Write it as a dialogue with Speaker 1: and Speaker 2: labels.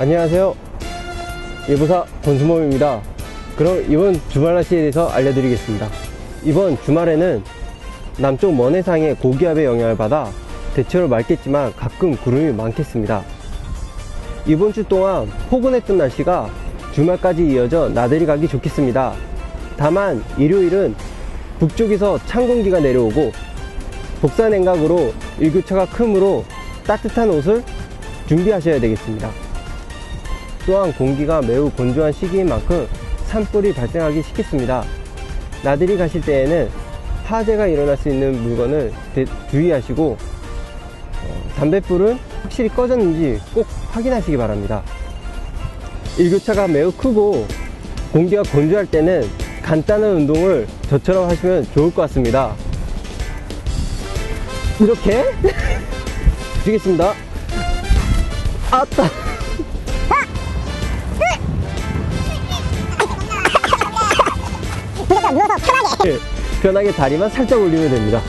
Speaker 1: 안녕하세요. 예보사 권수범입니다. 그럼 이번 주말 날씨에 대해서 알려드리겠습니다. 이번 주말에는 남쪽 먼 해상의 고기압의 영향을 받아 대체로 맑겠지만 가끔 구름이 많겠습니다. 이번 주 동안 포근했던 날씨가 주말까지 이어져 나들이 가기 좋겠습니다. 다만 일요일은 북쪽에서 찬 공기가 내려오고 복사 냉각으로 일교차가 크므로 따뜻한 옷을 준비하셔야 되겠습니다. 또한 공기가 매우 건조한 시기인 만큼 산불이 발생하기 쉽겠습니다. 나들이 가실 때에는 화재가 일어날 수 있는 물건을 대- 주의하시고 어, 담뱃불은 확실히 꺼졌는지 꼭 확인하시기 바랍니다. 일교차가 매우 크고 공기가 건조할 때는 간단한 운동을 저처럼 하시면 좋을 것 같습니다. 이렇게 드리겠습니다. 아따!
Speaker 2: 누워서 편하게
Speaker 1: 예, 편하게 다리만 살짝 올리면 됩니다.